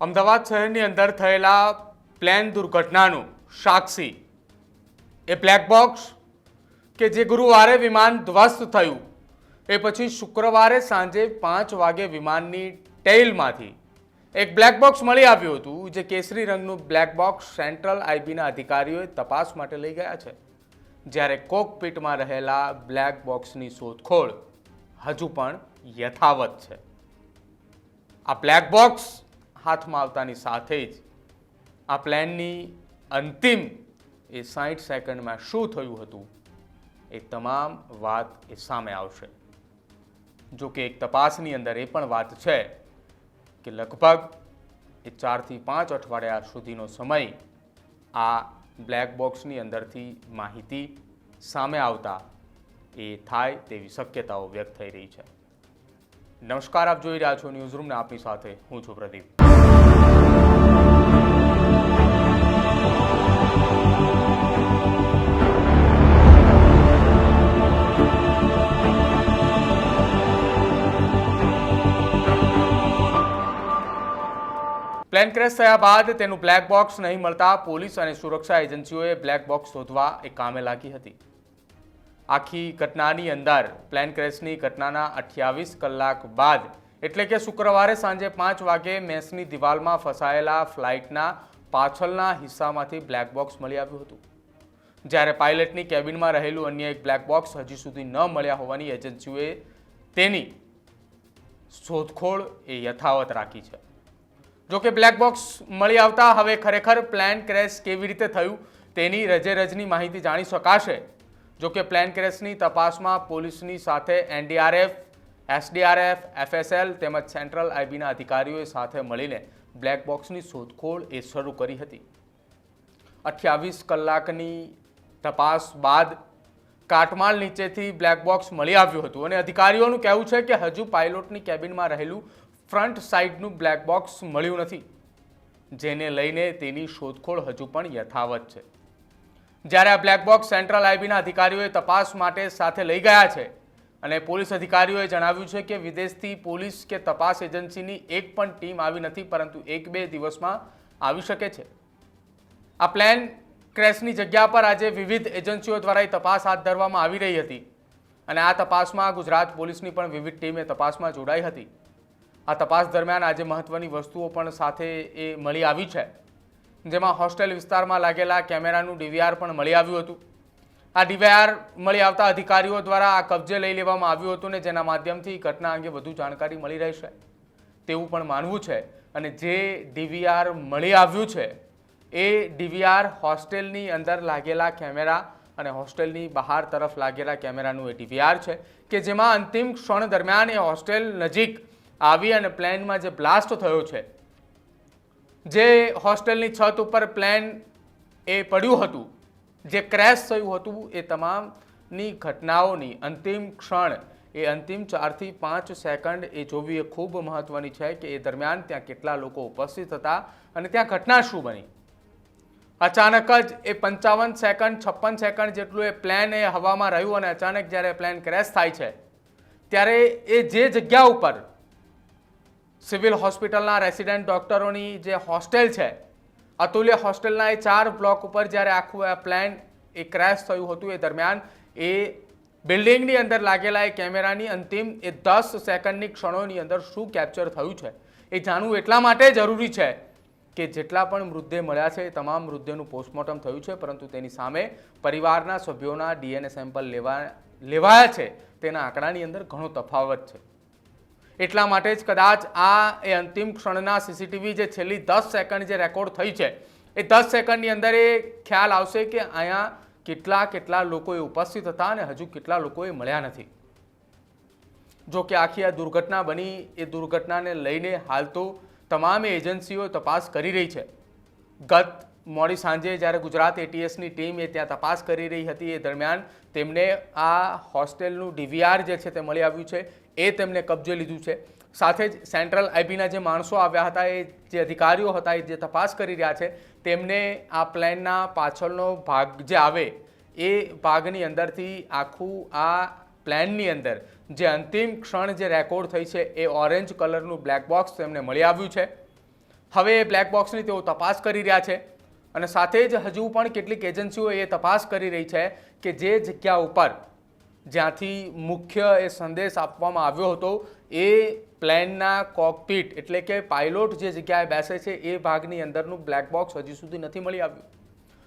અમદાવાદ શહેરની અંદર થયેલા પ્લેન દુર્ઘટનાનું સાક્ષી. એ બ્લેક બોક્સ કે જે ગુરુવારે વિમાન ધ્વસ્ત થયું. એ પછી શુક્રવારે સાંજે પાંચ વાગે વિમાનની ટેઇલમાંથી એક બ્લેક બોક્સ મળી આવ્યું હતું, જે કેસરી રંગનું બ્લેક બોક્સ સેન્ટ્રલ આઈબીના અધિકારીઓએ તપાસ માટે લઈ ગયા છે. જ્યારે કોકપીટમાં રહેલા બ્લેક બોક્સની શોધખોળ હજુ પણ યથાવત છે. આ બ્લેક બોક્સ હાથમાં આવતાની સાથે જ આ પ્લેનની અંતિમ એ સાઠ સેકન્ડમાં શું થયું હતું એ તમામ વાત એ સામે આવશે. જો કે એક તપાસની અંદર એ પણ વાત છે કે લગભગ એ ચારથી પાંચ અઠવાડિયા સુધીનો સમય આ બ્લેક બોક્સની અંદરથી માહિતી સામે આવતા એ થાય તેવી શક્યતાઓ વ્યક્ત થઈ રહી છે. નમસ્કાર, આપ જોઈ રહ્યા છો ન્યૂઝરૂમને, આપની સાથે હું છું પ્રદીપ. પ્લેન ક્રેશ થયા બાદ તેનું બ્લેક બોક્સ નહીં મળતા પોલીસ અને સુરક્ષા એજન્સીઓએ બ્લેક બોક્સ શોધવા એ કામે લાગી હતી. આખી ઘટનાની અંદર પ્લેન ક્રેશની ઘટનાના અઠ્યાવીસ કલાક બાદ એટલે કે શુક્રવારે સાંજે પાંચ વાગે મેસની દિવાલમાં ફસાયેલા ફ્લાઇટના પાછળના હિસ્સામાંથી બ્લેક બોક્સ મળી આવ્યું હતું. જ્યારે પાયલટની કેબિનમાં રહેલું અન્ય એક બ્લેક બોક્સ હજી સુધી ન મળ્યા હોવાની એજન્સીઓએ તેની શોધખોળ એ યથાવત રાખી છે. જો કે બ્લેક બોક્સ મળી આવતા હવે ખરેખર પ્લેન ક્રેશ કેવી રીતે થયું તેની રજે રજની માહિતી જાણી શકાશે. જો કે પ્લેન ક્રેશની તપાસમાં પોલીસની સાથે એનડીઆરએફ એસડીઆરએફ, એફએસએલ તેમજ સેન્ટ્રલ આઈબીના અધિકારીઓએ સાથે મળીને બ્લેક બોક્સની શોધખોળ એ શરૂ કરી હતી. અઠ્યાવીસ કલાકની તપાસ બાદ કાટમાળ નીચેથી બ્લેક બોક્સ મળી આવ્યું હતું અને અધિકારીઓનું કહેવું છે કે હજુ પાયલોટની કેબિનમાં રહેલું ફ્રન્ટ સાઈડનું બ્લેક બોક્સ મળ્યું નથી, જેને લઈને તેની શોધખોળ હજુ પણ યથાવત છે. જ્યારે આ બ્લેક બોક્સ સેન્ટ્રલ આઈબીના અધિકારીઓએ તપાસ માટે સાથે લઈ ગયા છે અને પોલીસ અધિકારીઓએ જણાવ્યું છે કે વિદેશથી પોલીસ કે તપાસ એજન્સીની એક પણ ટીમ આવી નથી, પરંતુ એક બે દિવસમાં આવી શકે છે. આ પ્લેન ક્રેશની જગ્યા પર આજે વિવિધ એજન્સીઓ દ્વારા તપાસ હાથ ધરવામાં આવી રહી હતી અને આ તપાસમાં ગુજરાત પોલીસની પણ વિવિધ ટીમે તપાસમાં જોડાઈ હતી. આ તપાસ દરમિયાન આજે મહત્વની વસ્તુઓ પણ સાથે એ મળી આવી છે. જેમાં હોસ્ટેલ વિસ્તારમાં લાગેલા કેમેરાનું ડીવીઆર પણ મળી આવ્યું હતું. આ ડીવીઆર મળી આવતા અધિકારીઓ દ્વારા આ કબજે લઈ લેવામાં આવ્યું હતું ને જેના માધ્યમથી ઘટના અંગે વધુ જાણકારી મળી રહેશે તેવું પણ માનવું છે અને જે ડીવીઆર મળી આવ્યું છે, એ ડીવીઆર હોસ્ટેલની અંદર લાગેલા કેમેરા અને હોસ્ટેલની બહાર તરફ લાગેલા કેમેરાનું એ ડીવીઆર છે કે જેમાં અંતિમ ક્ષણ દરમિયાન એ હોસ્ટેલ નજીક આવી અને પ્લેનમાં જે બ્લાસ્ટ થયો છે, જે હોસ્ટેલની છત ઉપર પ્લેન એ પડ્યું હતું જે ક્રેશ થયું હતું એ તમામની ઘટનાઓની અંતિમ ક્ષણ, એ અંતિમ ચારથી પાંચ સેકન્ડ એ જોવી એ ખૂબ મહત્વની છે કે એ દરમિયાન ત્યાં કેટલા લોકો ઉપસ્થિત હતા અને ત્યાં ઘટના શું બની. અચાનક જ એ પંચાવન સેકન્ડ, છપ્પન સેકન્ડ જેટલું એ પ્લેન એ હવામાં રહ્યું અને અચાનક જ્યારે પ્લેન ક્રેશ થાય છે, ત્યારે એ જે જગ્યા ઉપર સિવિલ હોસ્પિટલના રેસિડેન્ટ ડૉક્ટરોની જે હોસ્ટેલ છે અતુલ્ય હોસ્ટેલના એ ચાર બ્લોક ઉપર જ્યારે આખું આ પ્લેન એ ક્રેશ થયું હતું એ દરમિયાન, એ બિલ્ડિંગની અંદર લાગેલા એ કેમેરાની અંતિમ એ દસ સેકન્ડની ક્ષણોની અંદર શું કેપ્ચર થયું છે એ જાણવું એટલા માટે જરૂરી છે કે જેટલા પણ મૃતદેહ મળ્યા છે એ તમામ મૃતદેહનું પોસ્ટમોર્ટમ થયું છે, પરંતુ તેની સામે પરિવારના સભ્યોના ડીએનએ સેમ્પલ લેવા, લેવાયા છે, તેના આંકડાની અંદર ઘણો તફાવત છે. એટલા માટે જ કદાચ આ એ અંતિમ ક્ષણના સીસીટીવી જે છેલ્લી દસ સેકન્ડ જે રેકોર્ડ થઈ છે, એ દસ સેકન્ડની અંદર એ ખ્યાલ આવશે કે અહીંયા કેટલા કેટલા લોકોએ ઉપસ્થિત હતા અને હજુ કેટલા લોકોએ મળ્યા નથી. જો કે આખી આ દુર્ઘટના બની, એ દુર્ઘટનાને લઈને હાલ તો તમામ એજન્સીઓ તપાસ કરી રહી છે. ગત મોડી સાંજે જ્યારે ગુજરાત એટીએસની ટીમ એ ત્યાં તપાસ કરી રહી હતી એ દરમિયાન તેમને આ હોસ્ટેલનું ડીવીઆર જે છે તે મળી આવ્યું છે, એ તેમને કબજે લીધું છે. સાથે જ સેન્ટ્રલ આઈબીના જે માણસો આવ્યા હતા, એ જે અધિકારીઓ હતા, એ જે તપાસ કરી રહ્યા છે, તેમને આ પ્લેનના પાછળનો ભાગ જે આવે, એ ભાગની અંદરથી આખું આ પ્લેનની અંદર જે અંતિમ ક્ષણ જે રેકોર્ડ થઈ છે, એ ઓરેન્જ કલરનું બ્લેક બોક્સ તેમને મળી આવ્યું છે. હવે એ બ્લેક બોક્સની તેઓ તપાસ કરી રહ્યા છે. અને સાથે જ હજુ પણ કેટલીક એજન્સીઓ એ તપાસ કરી રહી છે કે જે જગ્યા ઉપર જ્યાંથી મુખ્ય એ સંદેશ આપવામાં આવ્યો હતો, એ પ્લેનના કોકપીટ એટલે કે પાયલોટ જે જગ્યાએ બેસે છે, એ ભાગની અંદરનું બ્લેક બોક્સ હજી સુધી નથી મળી આવ્યું.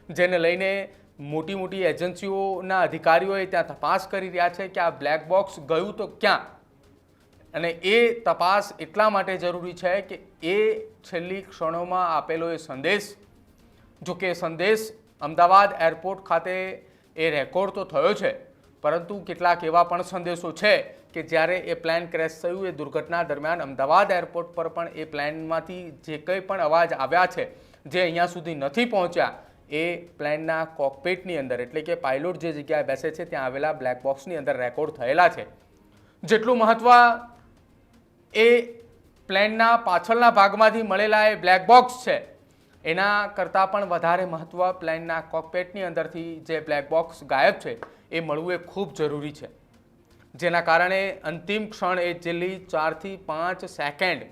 જેને લઈને મોટી મોટી એજન્સીઓના અધિકારીઓએ ત્યાં તપાસ કરી રહ્યા છે કે આ બ્લેક બોક્સ ગયું તો ક્યાં? અને એ તપાસ એટલા માટે જરૂરી છે કે એ છેલ્લી ક્ષણોમાં આપેલો એ સંદેશ જો કે સંદેશ અમદાવાદ એરપોર્ટ ખાતે એ રેકોર્ડ તો થયો છે, પરંતુ કેટલાક એવા પણ સંદેશો છે કે જ્યારે એ પ્લેન ક્રેશ થયું, એ દુર્ઘટના દરમિયાન અમદાવાદ એરપોર્ટ પર પણ એ પ્લેનમાંથી જે કંઈ પણ અવાજ આવ્યા છે, જે અહીંયા સુધી નથી પહોંચ્યા, એ પ્લેનના કોકપેટની અંદર, એટલે કે પાયલોટ જે જગ્યાએ બેસે છે, ત્યાં આવેલા બ્લેક બોક્સની અંદર રેકોર્ડ થયેલા છે. જેટલું મહત્વ એ પ્લેનના પાછળના ભાગમાંથી મળેલા એ બ્લેક બોક્સ છે એના કરતાં પણ વધારે મહત્ત્વ પ્લેનના કોકપેટની અંદરથી જે બ્લેક બોક્સ ગાયબ છે, એ મળવું એ ખૂબ જરૂરી છે. જેના કારણે અંતિમ ક્ષણ એ છેલ્લી ચારથી પાંચ સેકન્ડ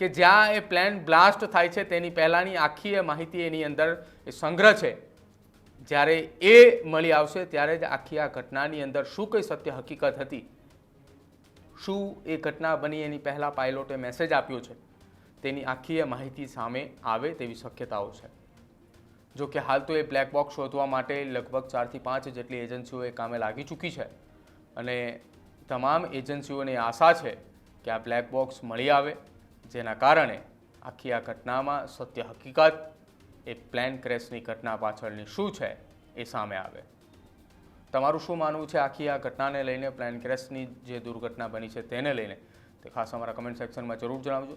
કે જ્યાં એ પ્લેન બ્લાસ્ટ થાય છે, તેની પહેલાંની આખી એ માહિતી એની અંદર એ સંગ્રહ છે. જ્યારે એ મળી આવશે, ત્યારે જ આખી આ ઘટનાની અંદર શું કઈ સત્ય હકીકત હતી? શું એ ઘટના બની? એની પહેલાં પાયલોટે મેસેજ આપ્યો છે. તેની આખી એ માહિતી સામે આવે તેવી શક્યતાઓ છે. જો કે હાલ તો એ બ્લેક બોક્સ શોધવા માટે લગભગ ચારથી પાંચ જેટલી એજન્સીઓ એ કામે લાગી ચૂકી છે. અને તમામ એજન્સીઓને આશા છે કે આ બ્લેક બોક્સ મળી આવે, જેના કારણે આખી આ ઘટનામાં સત્ય હકીકત એ પ્લેન ક્રેશની ઘટના પાછળની શું છે એ સામે આવે. તમારું શું માનવું છે આખી આ ઘટનાને લઈને પ્લેન ક્રેશની જે દુર્ઘટના બની છે તેને લઈને? તે ખાસ અમારા કમેન્ટ સેક્શનમાં જરૂર જણાવજો.